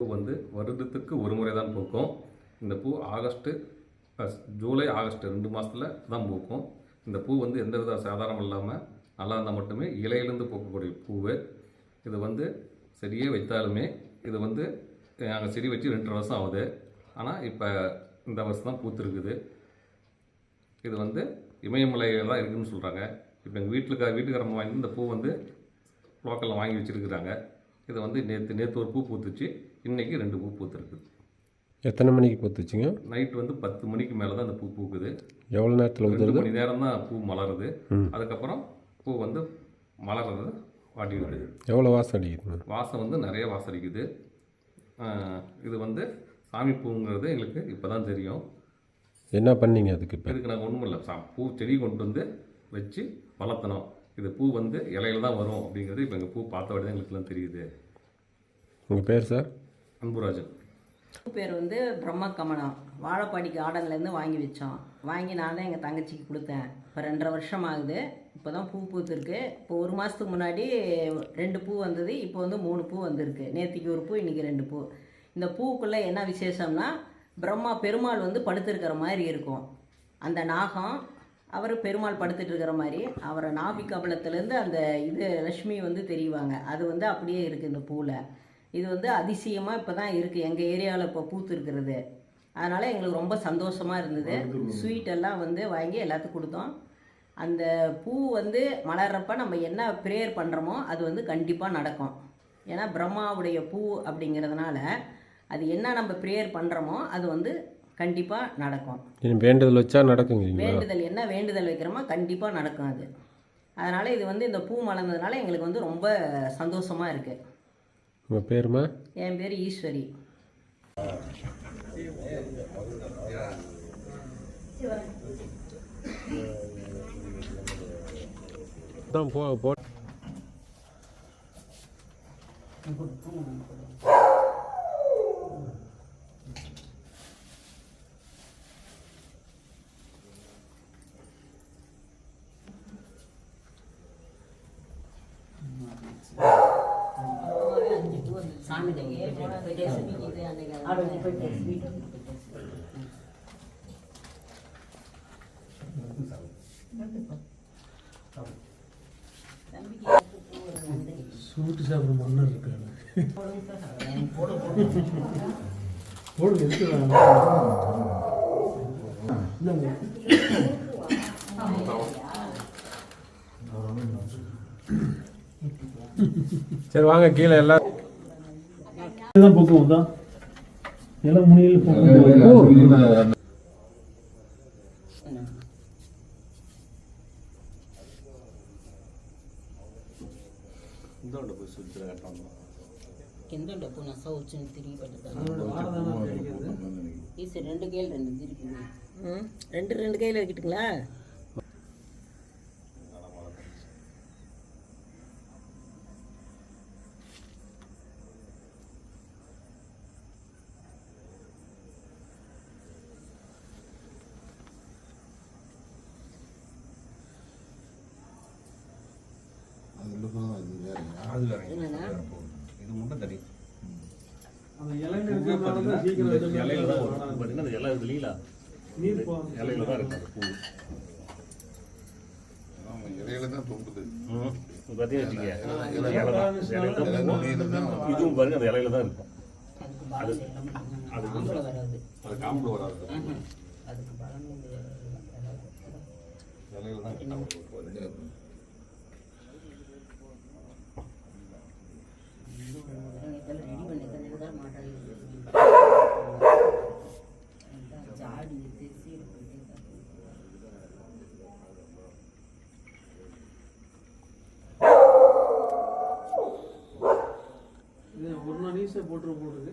பூ வந்து வருடத்துக்கு ஒரு முறை தான் பூக்கும். இந்த பூ ஆகஸ்ட்டு ஜூலை ஆகஸ்ட் ரெண்டு மாதத்தில் தான் பூக்கும். இந்த பூ வந்து எந்த வித சாதாரணம் இல்லாமல் நல்லா இருந்தால் மட்டுமே இலையிலேருந்து பூக்கக்கூடிய பூவு. இது வந்து செடியே வைத்தாலுமே இது வந்து நாங்கள் செடி வச்சு ரெண்டு வருஷம் ஆகுது. ஆனால் இப்போ இந்த வருஷம் தான் பூத்துருக்குது. இது வந்து இமயமலையில் தான் இருக்குதுன்னு சொல்கிறாங்க இப்போ எங்கள் வீட்டில் வீட்டுக்காரங்க வாங்கி இந்த பூ வந்து லோக்கலில் வாங்கி வச்சுருக்குறாங்க. இது வந்து நேற்று நேற்று ஒரு பூ பூத்துச்சு. இன்றைக்கி ரெண்டு பூ பூத்துருக்குது எத்தனை மணிக்கு பூத்துச்சுங்க? நைட் வந்து பத்து மணிக்கு மேலே தான் அந்த பூ பூக்குது. எவ்வளோ நேரத்தில் ரெண்டு மணி நேரம் தான் பூ மலருது. அதுக்கப்புறம் பூ வந்து மலர்றது வாட்டிடுது எவ்வளோ வாசம் அடிக்குதுங்க? வாசம் வந்து நிறைய வாசம் அடிக்குது. இது வந்து சாமி பூங்கிறது எங்களுக்கு இப்போ தான் தெரியும். என்ன பண்ணீங்க அதுக்கு இப்போ? இதுக்கு நாங்கள் ஒன்றும் இல்லை சா பூ செடி கொண்டு வந்து வச்சு வளர்த்தணும். இது பூ வந்து இலையில தான் வரும் அப்படிங்கிறது இப்போ எங்கள் பூ பார்த்த உடனே எங்களுக்குலாம் தெரியுது. உங்கள் பேர் சார் அன்புராஜன். பேர் வந்து பிரம்ம கமலம் வாழைப்பாடி கார்டன்லேருந்து வாங்கி வச்சோம். வாங்கி நான் தான் எங்கள் தங்கச்சிக்கு கொடுத்தேன். இப்போ ரெண்டரை வருஷம் ஆகுது. இப்போ தான் பூ பூத்துருக்கு. இப்போ ஒரு மாதத்துக்கு முன்னாடி ரெண்டு பூ வந்தது. இப்போ வந்து மூணு பூ வந்திருக்கு. நேற்றுக்கு ஒரு பூ இன்றைக்கி ரெண்டு பூ. இந்த பூவுக்குள்ளே என்ன விசேஷம்னா பிரம்மா பெருமாள் வந்து படுத்திருக்கிற மாதிரி இருக்கும். அந்த நாகம் அவர் பெருமாள் படுத்துட்டு இருக்கிற மாதிரி அவரை நாபி கபலத்துலேருந்து அந்த இது லக்ஷ்மி வந்து தெரிவாங்க. அது வந்து அப்படியே இருக்குது இந்த பூவில் இது வந்து அதிசயமாக இப்போ தான் இருக்குது எங்கள் ஏரியாவில் இப்போ பூத்து இருக்கிறது அதனால் எங்களுக்கு ரொம்ப சந்தோஷமாக இருந்தது. ஸ்வீட் எல்லாம் வந்து வாங்கி எல்லாத்துக்கும் கொடுத்தோம். அந்த பூ வந்து மலர்றப்ப நம்ம என்ன ப்ரேயர் பண்ணுறோமோ அது வந்து கண்டிப்பாக நடக்கும். ஏன்னா பிரம்மாவுடைய பூ அப்படிங்கிறதுனால அது என்ன நம்ம ப்ரேயர் பண்ணுறோமோ அது வந்து கண்டிப்பாக நடக்கும். வேண்டுதல் வச்சா நடக்குங்கிறீங்களா? வேண்டுதல் என்ன வேண்டுதல் வைக்கிறோமோ கண்டிப்பாக நடக்கும் அது. அதனால் இது வந்து இந்த பூ மலர்ந்ததுனால எங்களுக்கு வந்து ரொம்ப சந்தோஷமாக இருக்குது உங்கள் பேருமா? என் பேர் ஈஸ்வரி. தான் போ போ சாமி சூட்டு சாப்பிட்ற மன்னர் இருக்காங்க போடுங்க எடுத்துக்கலாம் சரி வாங்க கீழே எல்லாம் தான் போக்குவோம் தான் இலை முனியில் போக்குவோம் కింద డబ్బు నస వచ్చింది తిరిగి పెడతాను ஈஸி ரெண்டு கையில் ரெண்டு திருப்பி ரெண்டு ரெண்டு கையில் வைக்கட்டுங்களா என்னண்ணா? இது மட்டும் தான் இலையில தான் வரும். பார்த்தீங்கன்னா அந்த இலை போகும் இலையில தான் இருக்கு. அந்த பூ இலையில தான் தொங்குது இதுவும் பாருங்க அந்த இலையில தான் இருக்கும். அது காம்பு வராது. இலையில தான் மாட்டாங்க ஜாடி தேசி ஒரு நாள் ஈஸியாக போட்டுரு போடுது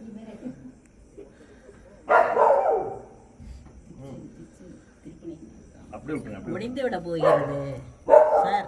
முடிந்து விட போகிறது. சார்.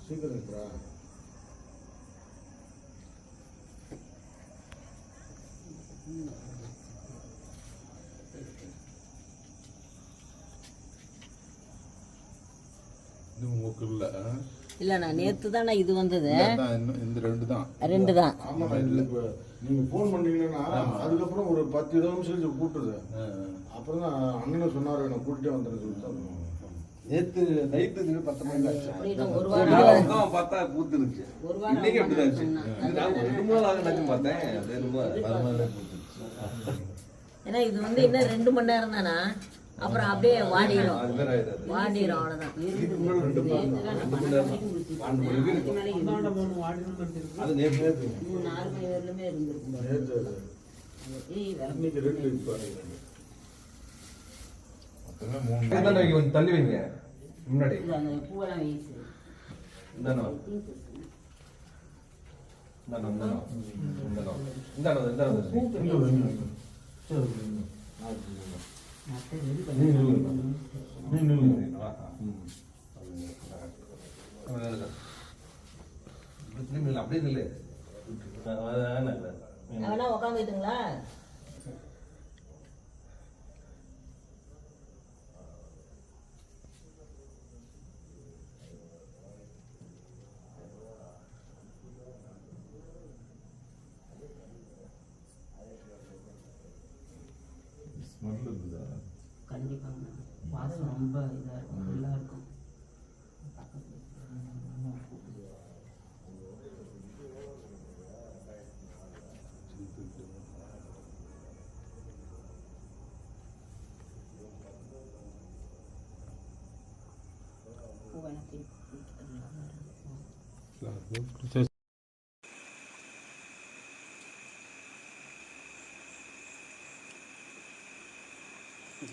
சீக்கிரம் இருக்கிறா இது உங்களுக்கு இல்ல நான் நேற்று தானே இது வந்தது. இந்த ரெண்டு தான். ரெண்டு தான். ஆமா நீங்க ஃபோன் பண்ணீங்கன்னா அதுக்கப்புறம் ஒரு பத்து இருபது நிமிஷம் கழிச்சு கூப்பிட்டுது அப்புறம் தான் அண்ணனை சொன்னாரு நான் கூட்டிட்டே வந்துடுறேன் சொல்லிட்டு நேத்து நைட்டு பத்து மணி ஆச்சு. பார்த்தா பூத்துருச்சு. இன்னைக்கு இருந்துச்சு நான் ஒரு ரெண்டு மூணு நாள் ஆகும் பார்த்தேன். அது ரொம்ப ஏன்னா இது வந்து இன்னும் ரெண்டு மணி நேரம் தானா? அப்புறம் அப்படியே வாடிடும் வாடிடும் அவ்வளோதான் மொத்தமே மூணு இந்தாண்ட வைங்க, கொஞ்சம் தள்ளி வைங்க. முன்னாடி. பூவெல்லாம் வீசு. இந்தாண்ட. வா. இந்தாண்ட, இந்தாண்ட. வா. இந்தாண்ட. வா. இந்தாண்ட வந்து, இந்தாண்ட. ஸ்மெல் இருக்குதா கண்டிப்பாங்க வாசம் ரொம்ப இதாக இருக்கும் நல்லா இருக்கும் பூவெல்லாம்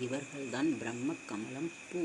இவர்கள்தான் பிரம்ம கமலம் பூ